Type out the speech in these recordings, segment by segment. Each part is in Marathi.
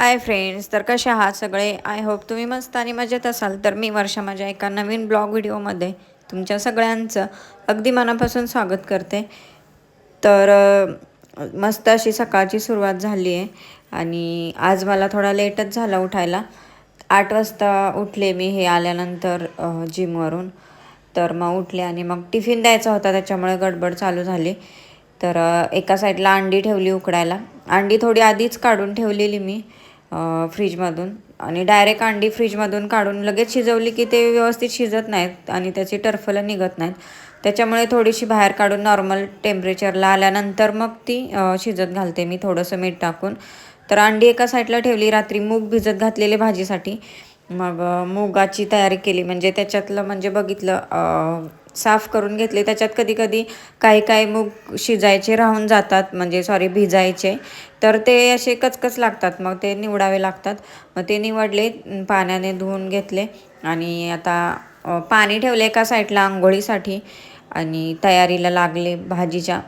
हाय फ्रेंड्स तर कसे आहात सगळे? आय होप तुम्ही मस्त आणि मजेत असाल. तर मी वर्षा माझ्या एका नवीन ब्लॉग व्हिडिओमध्ये तुमच्या सगळ्यांचं अगदी मनापासून स्वागत करते. तर मस्त अशी सकाळची सुरुवात झाली आहे आणि आज मला थोडा लेटच झाला उठायला. आठ वाजता उठले मी हे आल्यानंतर जिमवरून तर मग उठले आणि मग टिफिन द्यायचा होता त्याच्यामुळे गडबड चालू झाली. तर एका साईडला अंडी ठेवली उकडायला. अंडी थोडी आधीच काढून ठेवलेली मी. फ्रीजमधून. आणि डायरेक्ट अंडी फ्रीजमधून काढून लगेच शिजवली की ते व्यवस्थित शिजत नाहीत आणि त्याची टर्फलं निघत नाहीत. त्याच्यामुळे थोडीशी बाहेर काढून नॉर्मल टेम्परेचरला आल्यानंतर मग ती शिजत घालते मी थोडंसं मीठ टाकून. तर अंडी एका साईडला ठेवली रात्री मूग भिजत घातलेले भाजीसाठी. मग मुगाची तयारी केली. म्हणजे त्याच्यातलं म्हणजे बघितलं साफ करून घेतले. त्याच्यात कधी कधी काही काही मूग शिजायचे राहून जातात म्हणजे सॉरी भिजायचे. तर ते असे कचकच लागतात मग ते निवडावे लागतात. मग ते निवडले पाण्याने धुवून घेतले आणि आता पाणी ठेवले एका साईडला आंघोळीसाठी आणि तयारीला लागले भाजीच्या.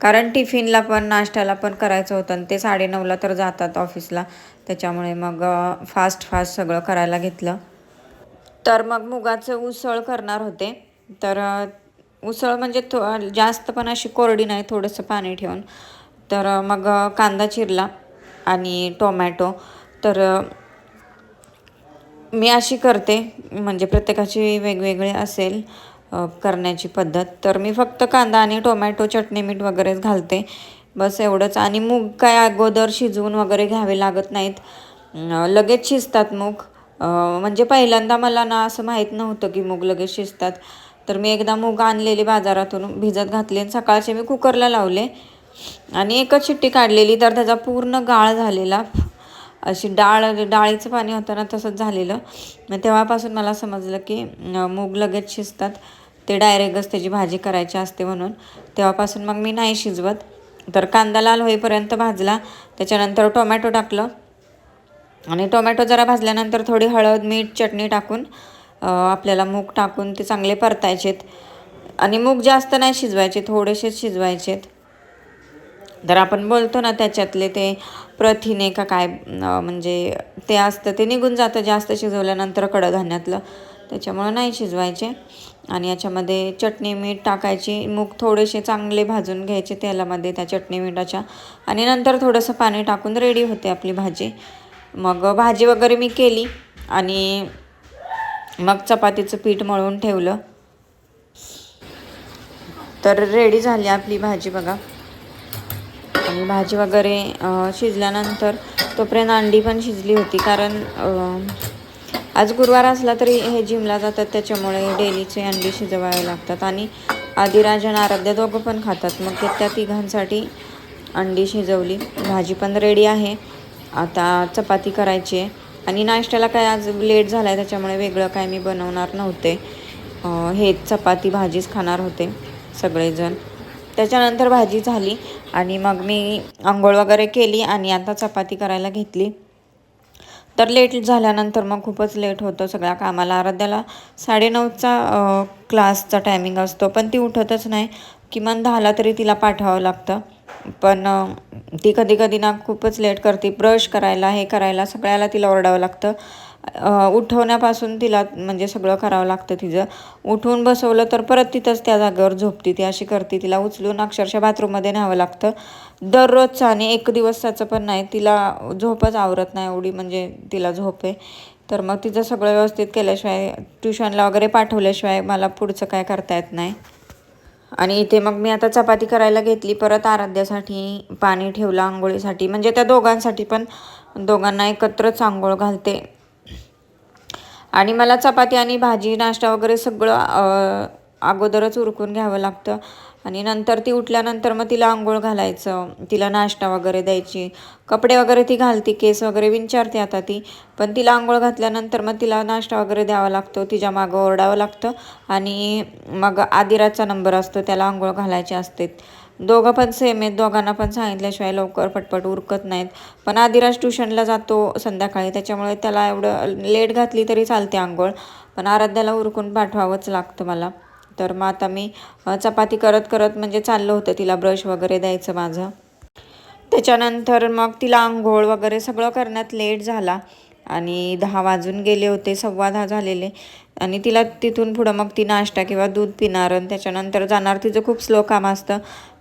कारण टिफिनला पण नाश्त्याला पण करायचं होतं आणि ते साडेनऊला तर जातात ऑफिसला. त्याच्यामुळे मग फास्ट फास्ट सगळं करायला घेतलं. तर मग मुगाचं उसळ करणार होते. तर उसळ म्हणजे थो जास्त पण अशी कोरडी नाही थोडंसं पाणी ठेवून. तर मग कांदा चिरला आणि टोमॅटो. तर मी अशी करते म्हणजे प्रत्येकाची वेगवेगळी असेल करण्याची पद्धत. तर मी फक्त कांदा आणि टोमॅटो चटणी मीठ वगैरेच घालते. बस एवढंच. आणि मूग काय अगोदर शिजवून वगैरे घ्यावे लागत नाहीत. लगेच शिजतात मूग. म्हणजे पहिल्यांदा मला ना असं माहीत नव्हतं की मूग लगेच शिजतात. तर मी एकदा मूग आणलेले बाजारातून भिजत घातले आणि सकाळचे मी कुकरला लावले. आणि एकच शिट्टी काढलेली तर त्याचा पूर्ण गाळ झालेला. अशी डाळ डाळीचं पाणी होतं ना तसंच झालेलं. मग तेव्हापासून मला समजलं की मूग लगेच शिजतात. ते डायरेक्टच त्याची भाजी करायची असते म्हणून. तेव्हापासून मग मी नाही शिजवत. तर कांदा लाल होईपर्यंत भाजला. त्याच्यानंतर टोमॅटो टाकलं. आणि टोमॅटो जरा भाजल्यानंतर थोडी हळद मीठ चटणी टाकून आपल्याला मूग टाकून ते चांगले परतायचेत. आणि मूग जास्त नाही शिजवायचे थोडेसेच शिजवायचेत. तर आपण बोलतो ना त्याच्यातले ते प्रथिने का काय म्हणजे ते असतं ते निघून जातं जास्त शिजवल्यानंतर कडधान्यातलं. त्याच्यामुळं नाही शिजवायचे. आणि याच्यामध्ये चटणी मीठ टाकायची. मूग थोडेसे चांगले भाजून घ्यायचे तेलामध्ये त्या चटणी मिठाच्या. आणि नंतर थोडंसं पाणी टाकून रेडी होते आपली भाजी. मग भाजी वगैरे मी केली. आणि मग चपातीचं पीठ मळून ठेवलं. तर रेडी झाली आपली भाजी बघा. आणि भाजी वगैरे शिजल्यानंतर तोपर्यंत अंडी पण शिजली होती. कारण आज गुरुवार असला तरी हे जिमला जातात. त्याच्यामुळे डेलीचे अंडी शिजवावे लागतात. आणि आदिराज आणि आराध्या दोघं पण खातात. मग ते त्या तिघांसाठी अंडी शिजवली. भाजी पण रेडी आहे. आता चपाती करायची आहे. आणि नाश्त्याला काय आज लेट झाला आहे त्याच्यामुळे वेगळं काय मी बनवणार नव्हते. हे हेच चपाती भाजीच खाणार होते सगळेजण. त्याच्यानंतर भाजी झाली आणि मग मी आंघोळ वगैरे केली आणि आता चपाती करायला घेतली. तर लेट झाल्यानंतर मग खूपच लेट होतं सगळ्या कामाला. आराध्याला साडेनऊचा क्लासचा टायमिंग असतो पण ती उठतच नाही. किमान दहाला तरी तिला पाठवावं लागतं. पण ती कधी कधी ना खूपच लेट करते. ब्रश करायला हे करायला सगळ्याला तिला ओरडावं लागतं. उठवण्यापासून तिला म्हणजे सगळं करावं लागतं तिचं. उठवून बसवलं तर परत तिथंच त्या जागेवर झोपते ती. अशी करते. तिला उचलून अक्षरशः बाथरूममध्ये न्यावं लागतं. दररोजचं आणि एक दिवसाचं पण नाही. तिला झोपच आवरत नाही एवढी म्हणजे तिला झोप आहे. तर मग तिचं सगळं व्यवस्थित केल्याशिवाय ट्युशनला वगैरे पाठवल्याशिवाय मला पुढचं काय करता येत नाही. आणि इथे मग मी आता चपाती करायला घेतली परत आराध्यासाठी पाणी ठेवलं आंघोळीसाठी. म्हणजे त्या दोघांसाठी पण दोघांना एकत्रच आंघोळ घालते. आणि मला चपाती आणि भाजी नाश्ता वगैरे सगळं अगोदरच उरकून घ्यावं लागतं. आणि नंतर ती उठल्यानंतर मग तिला आंघोळ घालायचं तिला नाश्ता वगैरे द्यायची. कपडे वगैरे ती घालती केस वगैरे विंचारते आता ती. पण तिला आंघोळ घातल्यानंतर मग तिला नाश्ता वगैरे द्यावा लागतो तिच्या मागं ओरडावं लागतं आणि मग आदिराचा नंबर असतो त्याला आंघोळ घालायचे असते दोघं पण सेम आहेत दोघांना पण सांगितल्याशिवाय लवकर पटपट उरकत नाहीत. पण आदिराज ट्युशनला जातो संध्याकाळी त्याच्यामुळे त्याला एवढं लेट घातली तरी चालते आंघोळ. पण आराध्याला उरकून पाठवावंच लागतं मला. तर मग आता मी चपाती करत करत म्हणजे चाललं होतं तिला ब्रश वगैरे द्यायचं माझं. त्याच्यानंतर मग तिला आंघोळ वगैरे सगळं करण्यात लेट झाला आणि दहा वाजून गेले होते सव्वा दहा झालेले. आणि तिला तिथून पुढं मग ती नाश्ता किंवा दूध पिणार आणि त्याच्यानंतर जाणार तिचं खूप स्लो काम असतं.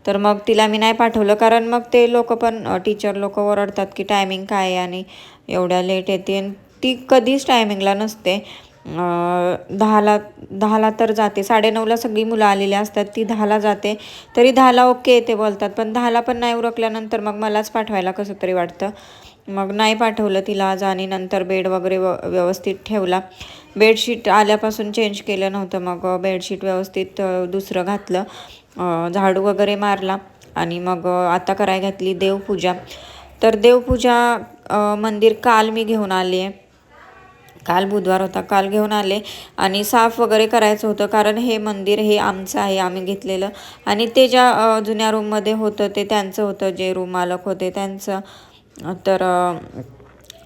तर मग तिला मी नाही पाठवलं कारण मग ते लोक पण टीचर लोक ओरडतात की टायमिंग काय आहे आणि एवढ्या लेट येते. आणि ती कधीच टायमिंगला नसते. दहाला दहाला तर जाते. साडेनऊला सगळी मुलं आलेली असतात ती दहाला जाते. तरी दहाला ओके ते बोलतात पण दहाला पण नाही उरकल्यानंतर मग मलाच पाठवायला कसं तरी वाटतं. मग नाही पाठवलं तिला आज आणि नंतर बेड वगैरे व व्यवस्थित ठेवला. बेडशीट आल्यापासून चेंज केलं नव्हतं मग बेडशीट व्यवस्थित दुसरं घातलं. झाडू वगैरे मारला आणि मग आता कराय घातली देवपूजा. तर देवपूजा मंदिर काल मी घेऊन आली आहे. काल बुधवार होता काल घेऊन आले आणि साफ वगैरे करायचं होतं कारण हे मंदिर हे आमचं आहे आम्ही घेतलेलं. आणि ते ज्या जुन्या रूममध्ये होतं ते त्यांचं होतं जे रूम मालक होते त्यांचं. तर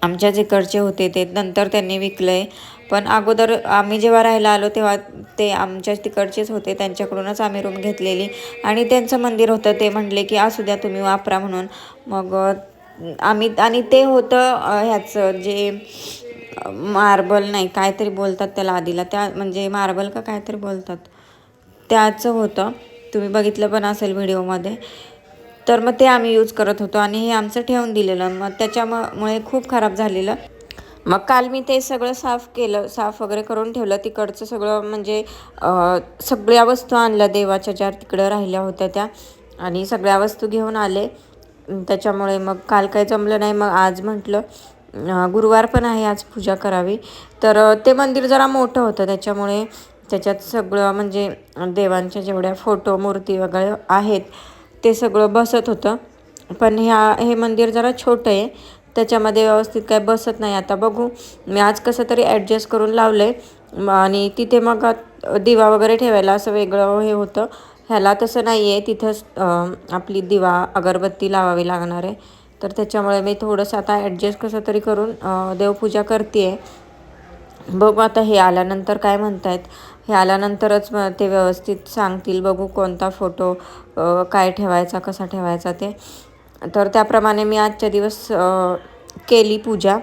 आमच्या जिकडचे होते ते नंतर त्यांनी विकलं. आहे पण अगोदर आम्ही जेव्हा राहायला आलो तेव्हा ते आमच्या तिकडचेच होते त्यांच्याकडूनच आम्ही रूम घेतलेली. आणि त्यांचं मंदिर होतं ते म्हणले की असू द्या तुम्ही वापरा म्हणून. मग आम्ही आणि ते होतं ह्याचं जे मार्बल नाही काहीतरी बोलतात त्याला आधीला. त्या म्हणजे मार्बल का काहीतरी बोलतात. त्याचं होतं. तुम्ही बघितलं पण असेल व्हिडिओमध्ये. तर मग ते आम्ही यूज करत होतो आणि हे आमचं ठेवून दिलेलं. मग त्याच्यामुळे खूप खराब झालेलं. मग काल मी ते सगळं साफ केलं साफ वगैरे करून ठेवलं. तिकडचं सगळं म्हणजे सगळ्या वस्तू आणल्या देवाच्या ज्या तिकडं राहिल्या होत्या त्या. आणि सगळ्या वस्तू घेऊन आले. त्याच्यामुळे मग काल काही जमलं नाही. मग आज म्हटलं गुरुवार पण आहे आज पूजा करावी. तर ते मंदिर जरा मोठं होतं त्याच्यामुळे त्याच्यात सगळं म्हणजे देवांच्या जेवढ्या फोटो मूर्ती वगैरे आहेत ते सगळं बसत होतं. पण ह्या हे मंदिर जरा छोटं आहे त्याच्यामध्ये व्यवस्थित काय बसत नाही. आता बघू मी आज कसं तरी ॲडजस्ट करून लावलं आहे आणि तिथे मग दिवा वगैरे ठेवायला असं वेगळं हे होतं. ह्याला तसं नाही आहे तिथंच आपली दिवा अगरबत्ती लावावी लागणार आहे. तर त्याच्यामुळे मी थोडंसं आता ॲडजस्ट कसं तरी करून देवपूजा करते आहे बघू आता हे आल्यानंतर काय म्हणतायत. हे आल्यानंतरच ते व्यवस्थित सांगतील. बघू कोणता फोटो काय ठेवायचा कसा ठेवायचा ते. तर त्याप्रमाणे मी आजच्या दिवस केली पूजा.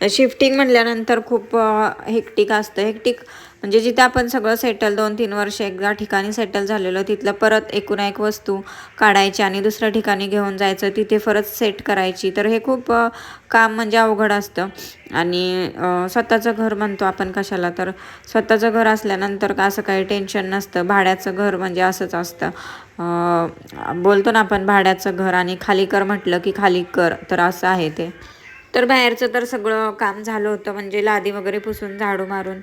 शिफ्टिंग म्हणल्यानंतर खूप हेक्टिक असतं. हेक्टिक म्हणजे जिथे आपण सगळं सेटल दोन तीन वर्ष एकदा ठिकाणी सेटल झालेलं तिथलं परत एकूण एक वस्तू काढायची आणि दुसऱ्या ठिकाणी घेऊन जायचं तिथे परत सेट करायची. तर हे खूप काम म्हणजे अवघड असतं. आणि स्वतःचं घर म्हणतो आपण कशाला तर स्वतःचं घर असल्यानंतर का असं काही टेन्शन नसतं. भाड्याचं घर म्हणजे असंच असतं. बोलतो ना आपण भाड्याचं घर आणि खाली कर म्हटलं की खाली कर तर असं आहे ते. तर बाहेरचं तर सगळं काम झालं होतं म्हणजे लादी वगैरे पुसून झाडू मारून.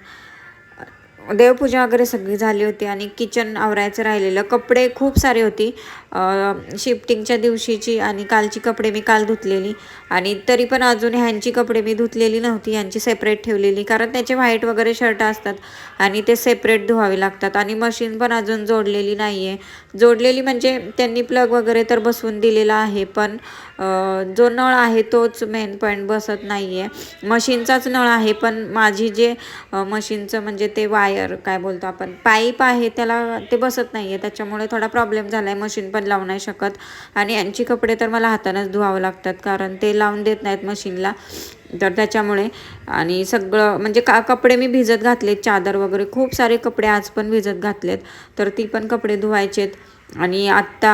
देवपूजा वगैरे सगळी झाली होती आणि किचन आवरायचं राहिलेलं. कपडे खूप सारे होती. शिफ्टिंगच्या दिवशीची आणि कालची कपडे मी काल धुतलेली. आणि तरी पण अजून ह्यांची कपडे मी धुतलेली नव्हती ह्यांची सेपरेट ठेवलेली. कारण त्याचे व्हाईट वगैरे शर्ट असतात आणि ते सेपरेट धुवावे लागतात. आणि मशीन पण अजून जोडलेली नाही आहे जोडलेली म्हणजे त्यांनी प्लग वगैरे तर बसवून दिलेला आहे पण जो नळ आहे तोच मेन पॉईंट बसत नाही आहे मशीनचाच नळ आहे पण माझी जे मशीनचं म्हणजे ते वायर काय बोलतो आपण पाईप आहे त्याला ते बसत नाही आहे त्याच्यामुळे थोडा प्रॉब्लेम झाला आहे मशीन पण लावू नाही शकत. आणि यांची कपडे तर मला हातानंच धुवावं लागतात कारण ते लावून देत नाहीत मशीनला तर त्याच्यामुळे आणि सगळं म्हणजे का कपडे मी भिजत घातलेत चादर वगैरे खूप सारे कपडे आज पण भिजत घातलेत. तर ती पण कपडे धुवायचेत. आणि आत्ता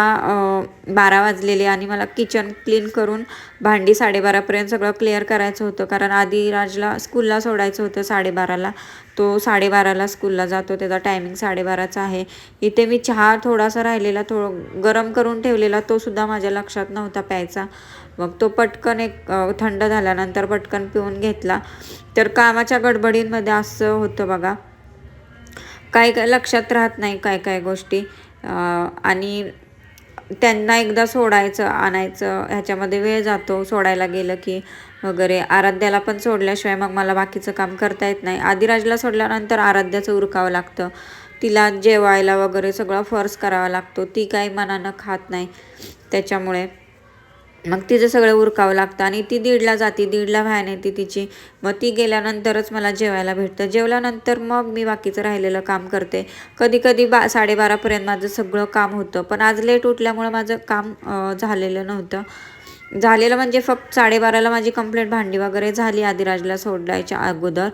बारा वाजलेले आणि मला किचन क्लीन करून भांडी साडेबारापर्यंत सगळं क्लिअर करायचं होतं कारण आधी राजला स्कूलला सोडायचं होतं साडेबाराला. तो साडेबाराला स्कूलला जातो त्याचा टायमिंग साडेबाराचा आहे. इथे मी चहा थोडासा राहिलेला थोडं गरम करून ठेवलेला तो सुद्धा माझ्या लक्षात नव्हता प्यायचा. मग तो पटकन एक थंड झाल्यानंतर पटकन पिऊन घेतला. तर कामाच्या गडबडींमध्ये असं होतं बघा काय काय लक्षात राहत नाही काय काय गोष्टी. आणि त्यांना एकदा सोडायचं आणायचं ह्याच्यामध्ये वेळ जातो सोडायला गेलं की वगैरे. आराध्याला पण सोडल्याशिवाय मग मला बाकीचं काम करता येत नाही. आदिराजला सोडल्यानंतर आराध्याचं उरकावं लागतं. तिला जेवायला वगैरे सगळं फर्स करावा लागतो. ती काही मनानं खात नाही. त्याच्यामुळे मग तिचं सगळं उरकावं लागतं आणि ती दीडला जाते. दीडला व्हॅन येते तिची. मग ती गेल्यानंतरच मला जेवायला भेटतं. जेवल्यानंतर मग मी बाकीचं राहिलेलं काम करते. कधी कधी बा साडेबारापर्यंत माझं सगळं काम होतं. पण आज लेट उठल्यामुळं माझं काम झालेलं नव्हतं. झालेलं म्हणजे फक्त साडेबाराला माझी कंप्लेंट भांडी वगैरे झाली आदिराजला सोडायच्या अगोदर.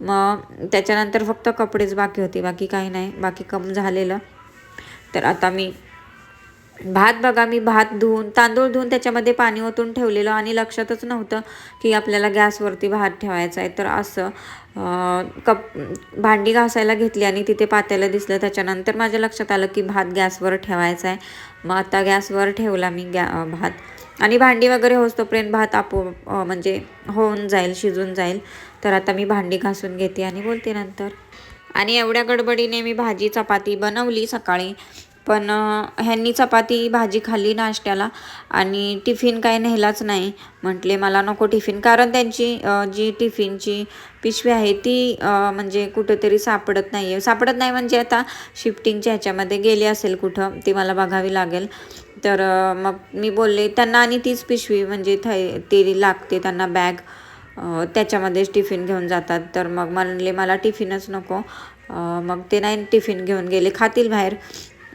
मग त्याच्यानंतर फक्त कपडेच बाकी होते बाकी काही नाही बाकी कम झालेलं. तर आता मी भात बघा मी भात धुवून तांदूळ धुवून त्याच्यामध्ये पाणी ओतून ठेवलेलं आणि लक्षातच नव्हतं की आपल्याला गॅसवरती भात ठेवायचा आहे. तर असं कप भांडी घासायला घेतली आणि तिथे पात्याला दिसलं. त्याच्यानंतर माझ्या लक्षात आलं की भात गॅसवर ठेवायचा आहे. मग आता गॅसवर ठेवला मी गॅ भात. आणि भांडी वगैरे होतोपर्यंत भात आपो म्हणजे होऊन जाईल शिजून जाईल. तर आता मी भांडी घासून घेते आणि बोलते नंतर. आणि एवढ्या गडबडीने मी भाजी चपाती बनवली सकाळी. पण ह्यांनी चपाती भाजी खाल्ली नाश्त्याला आणि टिफिन काय नेलाच नाही. म्हटले मला नको टिफिन. कारण त्यांची जी टिफिनची पिशवी आहे ती म्हणजे कुठंतरी सापडत नाही आहे सापडत नाही म्हणजे आता शिफ्टिंगच्या ह्याच्यामध्ये गेली असेल कुठं ती मला बघावी लागेल. तर मग मी बोलले त्यांना आणि तीच पिशवी म्हणजे थै ती लागते त्यांना बॅग त्याच्यामध्येच टिफिन घेऊन जातात. तर मग म्हणले मला टिफिनच नको. मग ते नाही टिफिन घेऊन गेले खातील बाहेर.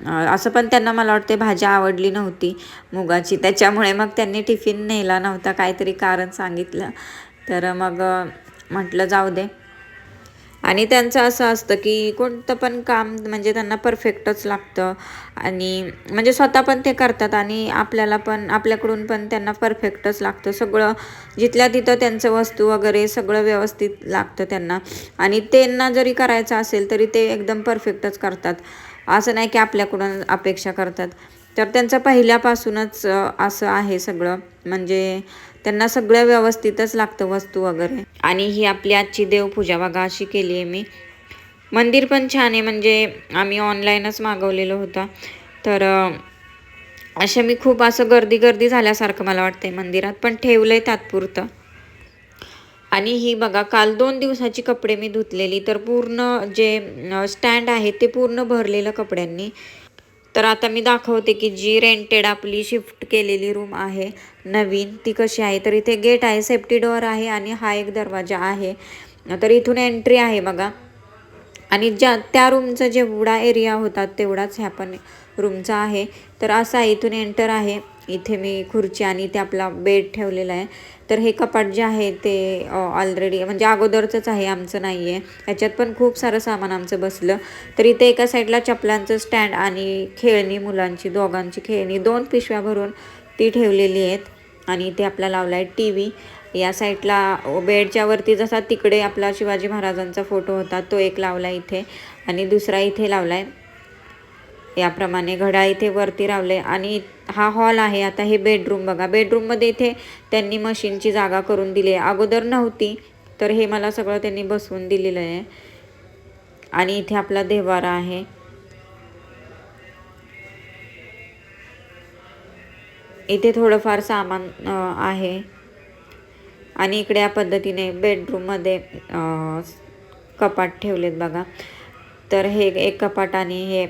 असं पण त्यांना मला वाटते भाजी आवडली नव्हती मुगाची. त्याच्यामुळे मग त्यांनी टिफिन नेला नव्हता काहीतरी कारण सांगितलं. तर मग म्हटलं जाऊ दे. आणि त्यांचं असं असतं की कोणतं पण काम म्हणजे त्यांना परफेक्टच लागतं. आणि म्हणजे स्वतः पण ते करतात आणि आपल्याला पण आपल्याकडून पण त्यांना परफेक्टच लागतं. सगळं जिथल्या तिथं त्यांचं वस्तू वगैरे सगळं व्यवस्थित लागतं त्यांना. आणि त्यांना जरी करायचं असेल तरी ते एकदम परफेक्टच करतात. असं नाही की आपल्याकडून अपेक्षा करतात. तर त्यांचं पहिल्यापासूनच असं आहे सगळं. म्हणजे त्यांना सगळं व्यवस्थितच लागतं वस्तू वगैरे. आणि ही आपली आजची देवपूजा बघा अशी केली आहे मी. मंदिर पण छान आहे. म्हणजे आम्ही ऑनलाईनच मागवलेलं होतं. तर असे अशा मी खूप असं गर्दी गर्दी झाल्यासारखं मला वाटतंय मंदिरात. पण ठेवलं आहे तात्पुरतं. आणि ही बघा काल दोन दिवसाची कपडे मी धुतलेली तर पूर्ण जे स्टँड आहे ते पूर्ण भरलेलं कपड्यांनी. तर आता मी दाखवते की जी रेंटेड आपली शिफ्ट केलेली रूम आहे नवीन ती कशी आहे. तर इथे गेट आहे सेफ्टी डोअर आहे आणि हा एक दरवाजा आहे. तर इथून एंट्री आहे बघा. आणि ज्या त्या रूमचा जेवढा एरिया होता तेवढाच ह्या पण रूमचा आहे. तर असा इथून एंटर आहे. इथे मी खुर्ची आणि इथे आपला बेड ठेवलेला आहे. तर हे कपाट जे आहे ते ऑलरेडी म्हणजे अगोदरचंच आहे आमचं नाही आहे ह्याच्यात पण खूप सारं सामान आमचं बसलं. तर इथे एका साईडला चपलांचं स्टँड आणि खेळणी मुलांची दोघांची खेळणी दोन पिशव्या भरून ती ठेवलेली आहेत. आणि इथे आपला लावला आहे टी व्ही या साईडला बेडच्या वरती जसा तिकडे आपला शिवाजी महाराजांचा फोटो होता तो एक लावला इथे. आणि दुसरा इथे लावला आहे याप्रमाणे घड्याळ इथे वरती रावले आणि हा हॉल आहे आता हे बेडरूम बघा. बेडरूममध्ये इथे त्यांनी मशीनची जागा करून दिली आहे. अगोदर नव्हती तर हे मला सगळं त्यांनी बसवून दिलेलं आहे. आणि इथे आपला देवारा आहे. इथे थोडंफार सामान आहे. आणि इकडे या पद्धतीने बेडरूममध्ये कपाट ठेवलेत बघा. तर हे एक कपाट आणि हे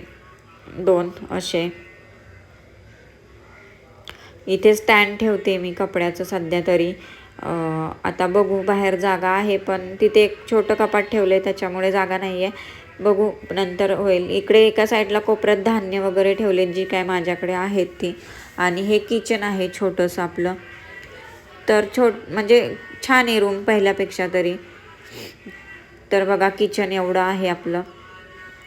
दोन असे. इथे स्टँड ठेवते मी कपड्याचं सध्या तरी. आता बघू बाहेर जागा आहे पण तिथे एक छोटं कपाट ठेवलं आहे त्याच्यामुळे जागा नाही आहे बघू नंतर होईल. इकडे एका साईडला कोपऱ्यात धान्य वगैरे ठेवले जी काय माझ्याकडे आहेत ती. आणि हे किचन आहे छोटंसं आपलं. तर छोट म्हणजे छान आहे रूम पहिल्यापेक्षा तरी. तर बघा किचन एवढं आहे आपलं.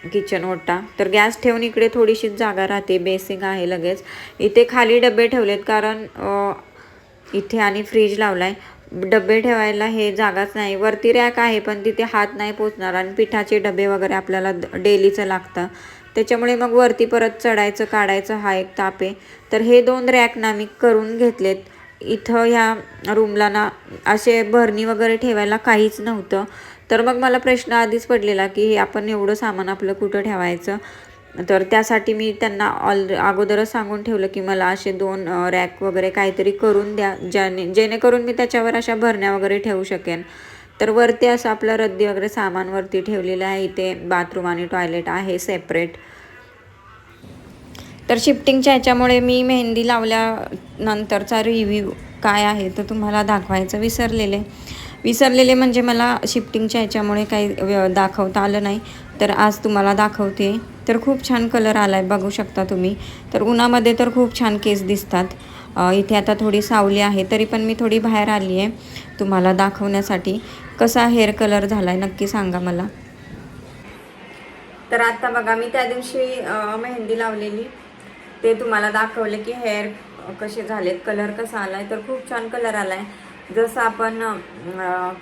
किचन ओटा. तर गॅस ठेवून इकडे थोडीशीच जागा राहते बेसिक आहे लगेच. इथे खाली डबे ठेवलेत कारण इथे आणि फ्रीज लावलाय. डबे ठेवायला हे जागाच नाही. वरती रॅक आहे पण तिथे हात नाही पोचणार आणि पिठाचे डबे वगैरे आपल्याला डेलीचं लागतं. त्याच्यामुळे मग वरती परत चढायचं काढायचं हा एक ताप आहे. तर हे दोन रॅक ना मी करून घेतलेत. इथं ह्या रूमला ना असे भरणी वगैरे ठेवायला काहीच नव्हतं. तर मग मला प्रश्न आधीच पडलेला की हे आपण एवढं सामान आपलं कुठं ठेवायचं? तर त्यासाठी मी त्यांना ऑल अगोदरच सांगून ठेवलं की मला असे दोन रॅक वगैरे काहीतरी करून द्या ज्याने जेणेकरून मी त्याच्यावर अशा भरण्या वगैरे ठेवू शकेन. तर वरती असं आपलं रद्दी वगैरे सामान वरती ठेवलेलं आहे. इथे बाथरूम आणि टॉयलेट आहे सेपरेट. तर शिफ्टिंगच्या ह्याच्यामुळे मी मेहंदी लावल्यानंतरचा रिव्ह्यू काय आहे तो तुम्हाला दाखवायचं विसरलेले. विसरलेले म्हणजे मला शिफ्टिंगच्या ह्याच्यामुळे काही व्य- दाखवता आलं नाही. तर आज तुम्हाला दाखवते. तर खूप छान कलर आला आहे बघू शकता तुम्ही. तर उन्हामध्ये तर खूप छान केस दिसतात. इथे आता थोडी सावली आहे तरी पण मी थोडी बाहेर आली आहे तुम्हाला दाखवण्यासाठी. कसा हेअर कलर झाला आहे नक्की सांगा मला. तर आता बघा मी त्या दिवशी मेहंदी लावलेली. ते तुम्हाला दाखवले की हेअर कसे झालेत कलर कसा आला आहे तर खूप छान कलर आला आहे जसं आपण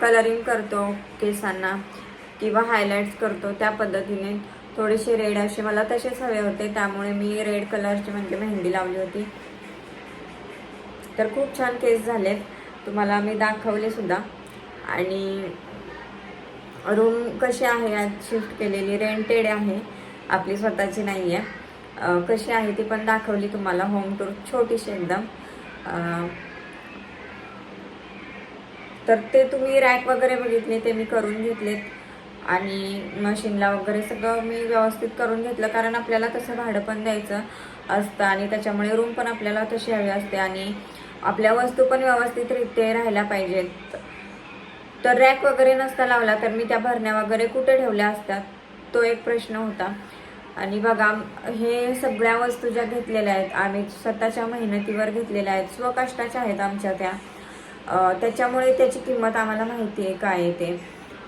कलरिंग करतो केसांना किंवा हायलाईट्स करतो त्या पद्धतीने थोडेसे रेड असे मला तसेच हवे होते. त्यामुळे मी रेड कलरची म्हणजे मेहंदी लावली होती. तर खूप छान केस झालेत. तुम्हाला मी दाखवले सुद्धा. आणि रूम कशी आहे आज शिफ्ट केलेली? रेंटेड आहे. आपली स्वतःची नाही आहे कशी आहे ती पण दाखवली तुम्हाला. होम टूर छोटीशी एकदम. तर ते तुम्ही रॅक वगैरे बघितले ते मी करून घेतलेत. आणि मशीनला वगैरे सगळं मी व्यवस्थित करून घेतलं कारण आपल्याला तसं भाडं पण द्यायचं असतं आणि त्याच्यामुळे रूम पण आपल्याला तशी हवी असते आणि आपल्या वस्तू पण व्यवस्थितरित्या राहायला पाहिजेत. तर रॅक वगैरे नसता लावला तर मी त्या भरण्या वगैरे कुठे ठेवल्या असतात? तो एक प्रश्न होता. आणि बघा हे सगळ्या वस्तू ज्या घेतलेल्या आहेत आम्ही स्वतःच्या मेहनतीवर घेतलेल्या आहेत स्वकष्टाच्या आहेत आमच्या त्या. त्याच्यामुळे त्याची किंमत आम्हाला माहिती आहे काय आहे ते.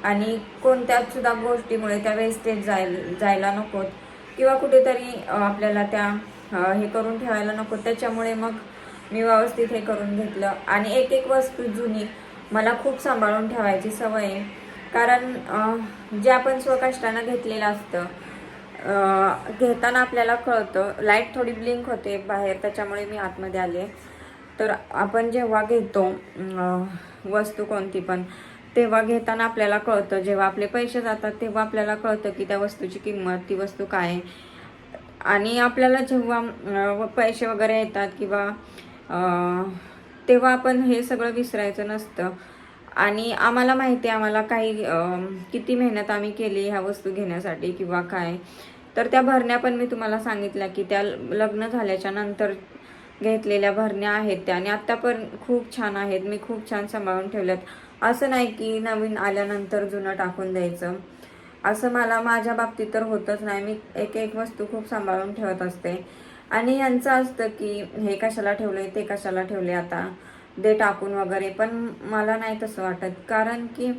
आणि कोणत्याच सुद्धा गोष्टीमुळे त्या वेस्टेज जाय जायला नकोत. किंवा कुठेतरी आपल्याला त्या हे करून ठेवायला नको त्याच्यामुळे मग मी व्यवस्थित हे करून घेतलं. आणि एक एक वस्तू जुनी मला खूप सांभाळून ठेवायची सवय आहे. कारण जे आपण स्वकष्टानं घेतलेलं असतं घेताना आपल्याला कळतं. लाइट थोडी ब्लिंक होते बाहेर त्याच्यामुळे मी आतमध्ये आले. तर आपण जेव्हा घेतो वस्तू कोणती पण तेव्हा घेताना आपल्याला कळतं. जेव्हा आपले पैसे जातात तेव्हा आपल्याला कळतं की त्या वस्तूची किंमत ती वस्तू काय आहे. आणि आपल्याला जेव्हा पैसे वगैरे येतात किंवा तेव्हा आपण हे सगळं विसरायचं नसतं. आणि आम्हाला माहिती आहे आम्हाला काही किती मेहनत आम्ही केली ह्या वस्तू घेण्यासाठी किंवा काय. तर त्या भरण्या पण मी तुम्हाला सांगितल्या की त्या लग्न झाल्याच्यानंतर घेतलेल्या भरण्या आहेत त्या. आणि आत्ता पण खूप छान आहेत. मी खूप छान सांभाळून ठेवल्यात. असं नाही की नवीन आल्यानंतर जुनं टाकून द्यायचं. असं मला माझ्या बाबतीत तर होतच नाही. मी एक एक वस्तू खूप सांभाळून ठेवत असते. आणि यांचं असतं की हे कशाला ठेवले ते कशाला ठेवले आता? दे टाकून वगैरे. पण मला नाही तसं वाटत. कारण की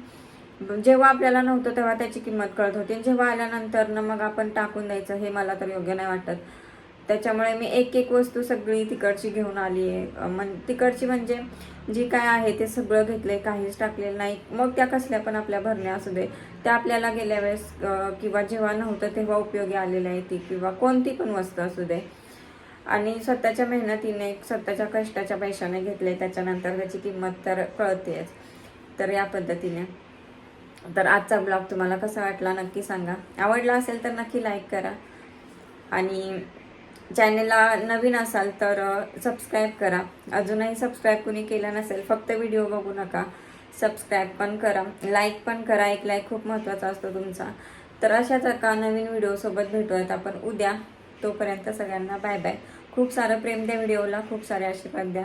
जेव्हा आपल्याला नव्हतं तेव्हा त्याची किंमत कळत होती. जेव्हा आल्यानंतर ना मग आपण टाकून द्यायचं हे मला तर योग्य नाही वाटत. त्याच्यामुळे मी एक एक वस्तू सगळी तिकडची घेऊन आली आहे. मन तिकडची म्हणजे जी काय आहे ते सगळं घेतलंय काहीच टाकलेलं नाही. मग त्या कसल्या पण आपल्या भरण्या असू दे. त्या आपल्याला गेल्या वेळेस किंवा जेव्हा नव्हतं तेव्हा उपयोगी आलेल्या आहे ती किंवा कोणती पण वस्तू असू दे. आणि स्वतःच्या मेहनतीने स्वतःच्या कष्टाच्या पैशाने घेतले त्याच्यानंतर त्याची किंमत तर कळतेच. तर या पद्धतीने. तर आजचा ब्लॉग तुम्हाला कसा वाटला नक्की सांगा. आवडला असेल तर नक्की लाईक करा. आणि चॅनेलला नवीन असाल तर सबस्क्राईब करा. अजूनही सबस्क्राईब कुणी केलं नसेल फक्त व्हिडिओ बघू नका. सबस्क्राईब पण करा. लाईक पण करा. एक लाईक खूप महत्त्वाचा असतो तुमचा. तर अशाच एका नवीन व्हिडिओसोबत भेटूयात आपण. उद्या तोपर्यंत सगळ्यांना बाय बाय खूप सारं प्रेम द्या व्हिडिओला खूप सारे आशीर्वाद द्या.